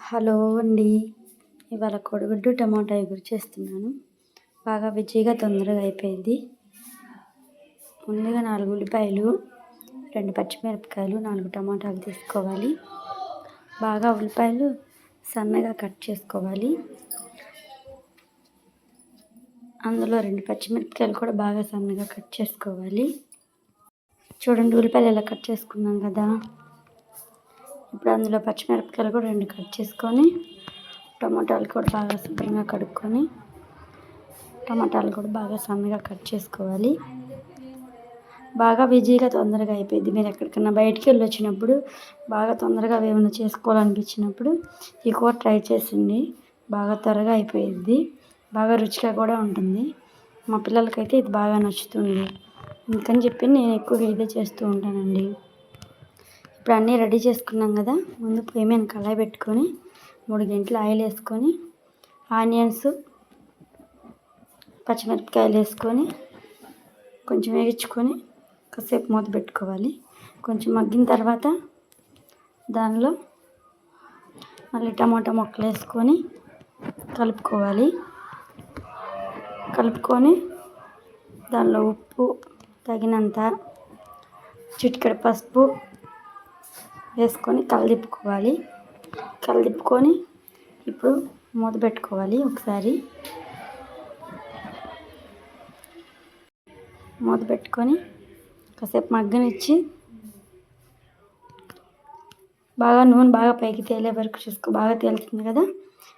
Hello అండి. ఇవాళ కోడిగుడ్డు టమాటా ఎగురు చేస్తున్నాను. బాగా విజయగా తొందరగా అయిపోయింది. ముందుగా నాలుగు ఉల్లిపాయలు రెండు పచ్చిమిరపకాయలు నాలుగు టమాటాలు తీసుకోవాలి. బాగా ఉల్లిపాయలు సన్నగా కట్ చేసుకోవాలి. అందులో రెండు పచ్చిమిరపకాయలు కూడా బాగా సన్నగా కట్ చేసుకోవాలి. చూడండి ఉల్లిపాయలు ఎలా కట్ చేసుకున్నాం కదా. ఇప్పుడు అందులో పచ్చిమిరపకాయలు కూడా రెండు కట్ చేసుకొని టమాటాలు కూడా బాగా శుభ్రంగా కడుక్కొని టమాటాలు కూడా బాగా సన్నగా కట్ చేసుకోవాలి. బాగా బిజీగా తొందరగా అయిపోయింది. మీరు ఎక్కడికన్నా బయటికి వెళ్ళి వచ్చినప్పుడు బాగా తొందరగా ఏమైనా చేసుకోవాలనిపించినప్పుడు ఈ కూర ట్రై చేసింది. బాగా త్వరగా అయిపోయింది. బాగా రుచిగా కూడా ఉంటుంది. మా పిల్లలకైతే ఇది బాగా నచ్చుతుంది. అందుకని చెప్పి నేను ఎక్కువగా ఇదే చేస్తూ ఉంటానండి. ఇప్పుడు అన్నీ రెడీ చేసుకున్నాం కదా. ముందు పొయ్యి మీద కళాయి పెట్టుకొని మూడు గంటలు ఆయిల్ వేసుకొని ఆనియన్స్ పచ్చిమిరపకాయలు వేసుకొని కొంచెం వేయించుకొని కాసేపు మూత పెట్టుకోవాలి. కొంచెం మగ్గిన తర్వాత దానిలో మళ్ళీ టమాటా ముక్కలు వేసుకొని కలుపుకోవాలి. కలుపుకొని దానిలో ఉప్పు తగినంత చిటికెడు పసుపు వేసుకొని కలదిప్పుకోవాలి కలదిప్పుకొని ఇప్పుడు మూత పెట్టుకోవాలి ఒకసారి. మూత పెట్టుకొని కాసేపు మగ్గనిచ్చి బాగా నూనె బాగా పైకి తేలే వరకు చూసుకో బాగా తేలుతుంది కదా?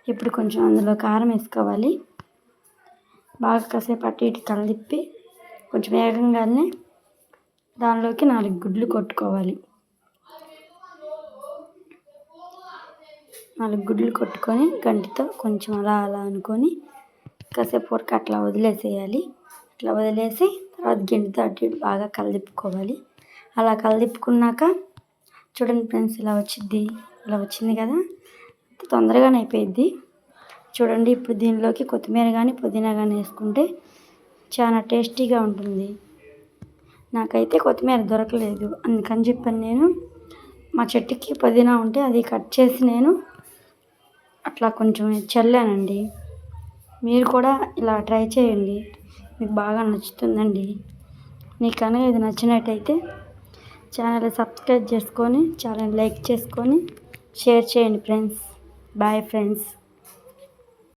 ఇప్పుడు కొంచెం అందులో కారం వేసుకోవాలి. బాగా కాసేపు అటు ఇటు కలదిప్పి కొంచెం వేగంగానే దానిలోకి నాలుగు గుడ్లు కొట్టుకోవాలి. నాలుగు గుడ్లు కొట్టుకొని గంటితో కొంచెం అలా అలా అనుకొని కాసేపు వరకు అట్లా వదిలేసేయాలి. అట్లా వదిలేసి తర్వాత గిండితో అటు ఇటు బాగా కలదిప్పుకోవాలి. అలా కలదిప్పుకున్నాక చూడండి ఫ్రెండ్స్ ఇలా వచ్చింది ఇలా వచ్చింది కదా. తొందరగానే అయిపోయిద్ది. చూడండి ఇప్పుడు దీనిలోకి కొత్తిమీర కానీ పుదీనా కానీ వేసుకుంటే చాలా టేస్టీగా ఉంటుంది. నాకైతే కొత్తిమీర దొరకలేదు. అందుకని చెప్పాను నేను. మా చెట్టుకి పుదీనా ఉంటే అది కట్ చేసి నేను అట్లా కొంచెం చల్లానండి. మీరు కూడా ఇలా ట్రై చేయండి. మీకు బాగా నచ్చుతుందండి. మీకు కనుక ఇది నచ్చినట్టయితే ఛానల్ సబ్స్క్రైబ్ చేసుకొని ఛానల్ లైక్ చేసుకొని షేర్ చేయండి ఫ్రెండ్స్. Bye friends.